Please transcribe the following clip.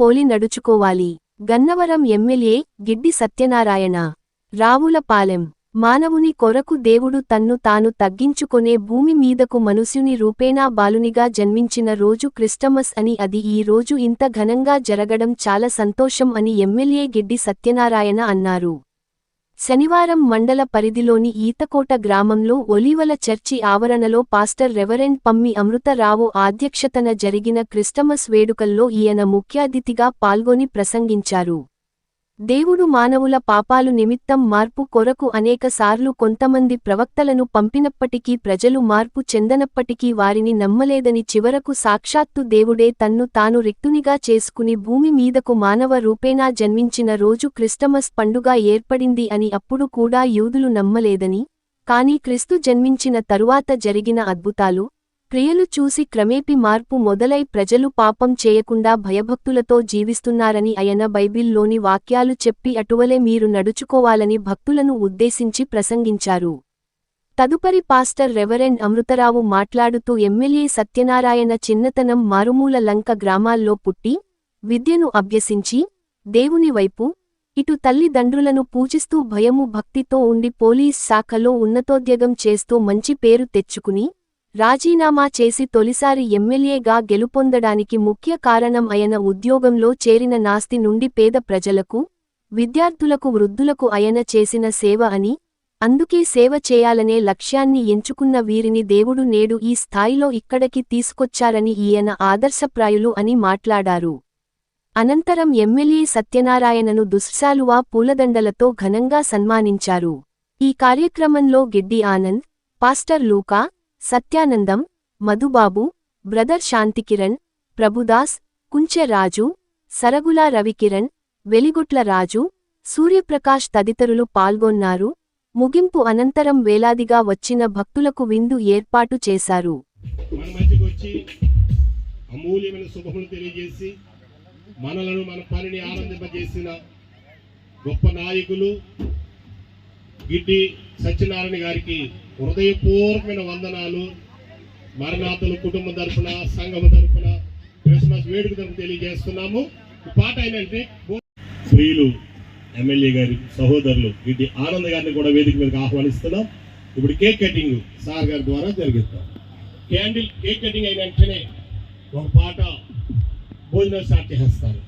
పోలి నడుచుకోవాలి. గన్నవరం ఎమ్మెల్యే గిడ్డి సత్యనారాయణ. రావులపాలెం. మానవుని కొరకు దేవుడు తన్ను తాను తగ్గించుకొనే భూమి మీదకు మనుష్యుని రూపేణా బాలునిగా జన్మించిన రోజు క్రిస్టమస్ అని అది ఈ రోజు ఇంత ఘనంగా జరగడం చాలా సంతోషం అని ఎమ్మెల్యే గిడ్డి సత్యనారాయణ అన్నారు. శనివారం మండల పరిధిలోని ఈతకోట గ్రామంలో ఒలీవల చర్చి ఆవరణలో పాస్టర్ రెవరెండ్ పమ్మి అమృతరావు అధ్యక్షతన జరిగిన క్రిస్టమస్ వేడుకల్లో ఈయన ముఖ్యాతిథిగా పాల్గొని ప్రసంగించారు. దేవుడు మానవుల పాపాలు నిమిత్తం మార్పు కొరకు అనేకసార్లు కొంతమంది ప్రవక్తలను పంపినప్పటికీ ప్రజలు మార్పు చెందనప్పటికీ వారిని నమ్మలేదని చివరకు సాక్షాత్తు దేవుడే తన్ను తాను రిక్తునిగా చేసుకుని భూమి మీదకు మానవ రూపేణా జన్మించిన రోజు క్రిస్టమస్ పండుగ ఏర్పడింది అని అప్పుడు కూడా యూదులు నమ్మలేదని కాని క్రిస్తు జన్మించిన తరువాత జరిగిన అద్భుతాలు క్రియలు చూసి క్రమేపి మార్పు మొదలై ప్రజలు పాపం చేయకుండా భయభక్తులతో జీవిస్తున్నారని అయన బైబిల్లోని వాక్యాలు చెప్పి అటువలే మీరు నడుచుకోవాలని భక్తులను ఉద్దేశించి ప్రసంగించారు. తదుపరి పాస్టర్ రెవరెండ్ అమృతరావు మాట్లాడుతూ ఎమ్మెల్యే సత్యనారాయణ చిన్నతనం మారుమూల లంక గ్రామాల్లో పుట్టి విద్యను అభ్యసించి దేవుని వైపు ఇటు తల్లిదండ్రులను పూజిస్తూ భయము భక్తితో ఉండి పోలీస్ శాఖలో ఉన్నతోద్యోగం చేస్తూ మంచి పేరు తెచ్చుకుని రాజీనామా చేసి తొలిసారి ఎమ్మెల్యేగా గెలుపొందడానికి ముఖ్య కారణం అయిన ఉద్యోగంలో చేరిన నాస్తి నుండి పేద ప్రజలకు విద్యార్థులకు వృద్ధులకు ఆయన చేసిన సేవ అని అందుకే సేవ చేయాలనే లక్ష్యాన్ని ఎంచుకున్న వీరిని దేవుడు నేడు ఈ స్థాయిలో ఇక్కడికి తీసుకొచ్చారని ఈయన ఆదర్శప్రాయులు అని మాట్లాడారు. అనంతరం ఎమ్మెల్యే సత్యనారాయణను దుశ్శాలువా పూలదండలతో ఘనంగా సన్మానించారు. ఈ కార్యక్రమంలో గిడ్డి ఆనంద్ పాస్టర్ లూకా సత్యానందం మధుబాబు బ్రదర్ శాంతికిరణ్ ప్రభుదాస్ కుంచె రాజు సరగులా రవికిరణ్ వెలిగుట్ల రాజు సూర్యప్రకాష్ తదితరులు పాల్గొన్నారు. ముగింపు అనంతరం వేలాదిగా వచ్చిన భక్తులకు విందు ఏర్పాటు చేశారు. అమూల్యమైన శుభములు తెలియజేసి మనలను మన పనిని ఆనందింపజేసిన గొప్ప నాయకులు గిడ్డి సత్యనారాయణ గారికి హృదయపూర్వకమైన వందనాలు. మరణాతలు కుటుంబం తరఫున సంఘం తరపున క్రిస్మస్ వేడుక తరఫున తెలియజేస్తున్నాము. ఈ పాట ఏంటంటే ప్రియులు ఎమ్మెల్యే గారి సహోదరులు గిడ్డి ఆనంద్ గారిని కూడా వేదిక మీదకి ఆహ్వానిస్తున్నాం. ఇప్పుడు కేక్ కటింగ్ సార్ గారి ద్వారా జరిగిస్తాం క్యాండిల్ కేక్ కటింగ్ అయిన వెంటనే ఒక పాట భోజనం స్టార్ట్ చేస్తారు.